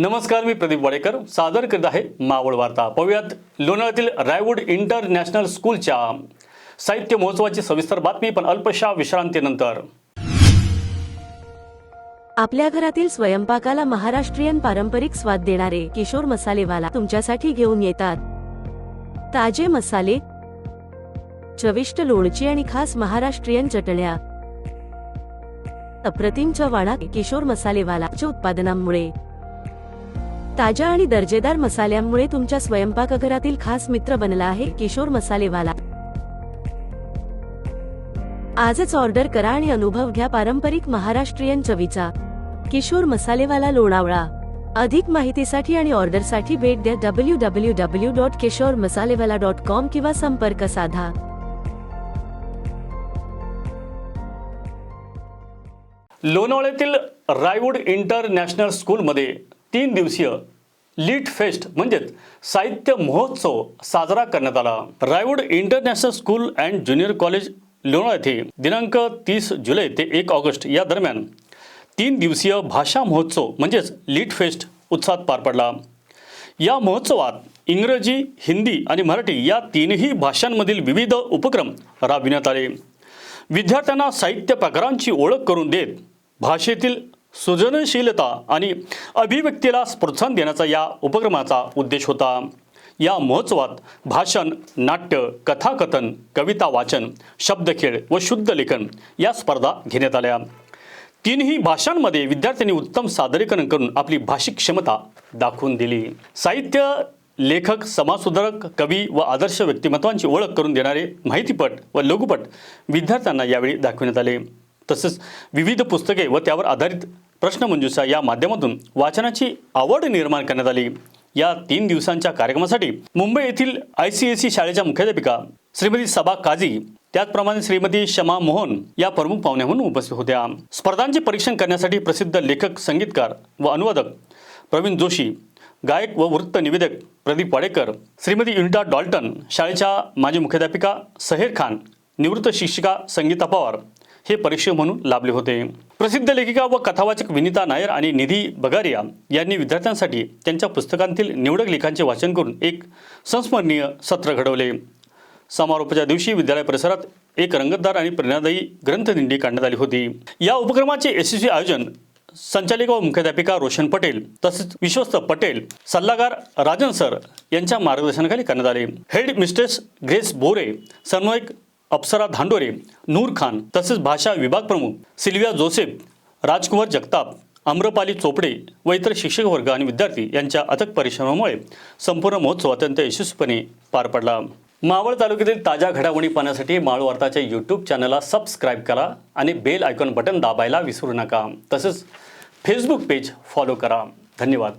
नमस्कार मी प्रदीप वाडेकर. सादर करीत आहे मावळ वार्ता. पाहूयात लोणावळ्यातील रायवूड इंटरनॅशनल स्कूलच्या साहित्य महोत्सवाची सविस्तर बातमी पण अल्पशा विश्रांतीनंतर. आपल्या घरातील स्वयंपाकाला महाराष्ट्रीयन पारंपरिक स्वाद देणारे किशोर मसालेवाला तुमच्यासाठी घेऊन येतात. ताजे मसाले चविष्ट लोणची आणि खास महाराष्ट्रीयन चटण्या. अप्रतिम चवाणा किशोर मसालेवालाच्या उत्पादनांमुळे ताज्या आणि दर्जेदार मसाल्यांमुळे तुमच्या स्वयंपाकघरातील खास मित्र बनला आहे किशोर मसालेवाला. आजच ऑर्डर करा आणि अनुभव घ्या पारंपरिक महाराष्ट्रीयन चवीचा. किशोर मसालेवाला लोणावळा. अधिक माहितीसाठी आणि ऑर्डरसाठी भेट द्या W W W dot Kishor Masalewala dot com किंवा संपर्क साधा. लोणावळ्यातील रायवूड इंटरनॅशनल स्कूलमध्ये तीन दिवसीय लीट फेस्ट म्हणजेच साहित्य महोत्सव साजरा करण्यात आला. Raywood international school and junior college Lona येथे दिनांक तीस जुलै ते एक ऑगस्ट या दरम्यान तीन दिवसीय भाषा महोत्सव म्हणजेच लीट फेस्ट उत्साहात पार पडला. या महोत्सवात इंग्रजी हिंदी आणि मराठी या तीनही भाषांमधील विविध उपक्रम राबविण्यात आले. विद्यार्थ्यांना साहित्य प्रकारांची ओळख करून देत भाषेतील सृजनशीलता आणि अभिव्यक्तीला प्रोत्साहन देण्याचा या उपक्रमाचा उद्देश होता. या महोत्सवात भाषण नाट्य कथाकथन कविता वाचन शब्दखेळ व शुद्ध लेखन या स्पर्धा घेण्यात आल्या. तीनही भाषांमध्ये विद्यार्थ्यांनी उत्तम सादरीकरण करून आपली भाषिक क्षमता दाखवून दिली. साहित्य लेखक समाजसुधारक कवी व आदर्श व्यक्तिमत्वांची ओळख करून देणारे माहितीपट व लघुपट विद्यार्थ्यांना यावेळी दाखविण्यात आले. तसेच विविध पुस्तके व त्यावर आधारित प्रश्नमंजुषा या माध्यमातून वाचनाची आवड निर्माण करण्यात आली. या तीन दिवसांच्या कार्यक्रमासाठी मुंबई येथील आय सी एस सी शाळेच्या मुख्याध्यापिका श्रीमती सबा काझी त्याचप्रमाणे श्रीमती शमा मोहन या प्रमुख पाहुण्या म्हणून उपस्थित होत्या. स्पर्धांचे परीक्षण करण्यासाठी प्रसिद्ध लेखक संगीतकार व अनुवादक प्रवीण जोशी गायक व वृत्त निवेदक प्रदीप वाडेकर श्रीमती युनिटा डॉल्टन शाळेच्या माजी मुख्याध्यापिका सहेर खान निवृत्त शिक्षिका संगीता पवार हे परीक्षक म्हणून लाभले होते. प्रसिद्ध लेखिका व कथावाचक विनिता नायर आणि निधी बगारिया यांनी विद्यार्थ्यांसाठी त्यांच्या पुस्तकांतील निवडक लेखांचे वाचन करून एक संस्मरणीय सत्र घडवले. समारोपाच्या दिवशी विद्यालय परिसरात एक रंगतदार आणि प्रेरणादायी ग्रंथदिंडी काढण्यात आली होती. या उपक्रमाचे यशस्वी आयोजन संचालिका व मुख्याध्यापिका रोशन पटेल तसेच विश्वस्त पटेल सल्लागार राजन सर यांच्या मार्गदर्शनाखाली करण्यात आले. हेड मिस्ट्रेस ग्रेस बोरे समन्वयक अप्सरा धांडोरे नूर खान तसेच भाषा विभाग प्रमुख सिल्विया जोसेफ राजकुमार जगताप आम्रपाली चोपडे व इतर शिक्षक वर्ग आणि विद्यार्थी यांच्या अथक परिश्रमामुळे संपूर्ण महोत्सव अत्यंत यशस्वीपणे पार पडला. मावळ तालुक्यातील ताज्या घडामोडी पाहण्यासाठी मावळ वार्ताच्या यूट्यूब चॅनलला सबस्क्राईब करा आणि बेल आयकॉन बटन दाबायला विसरू नका. तसेच फेसबुक पेज फॉलो करा. धन्यवाद.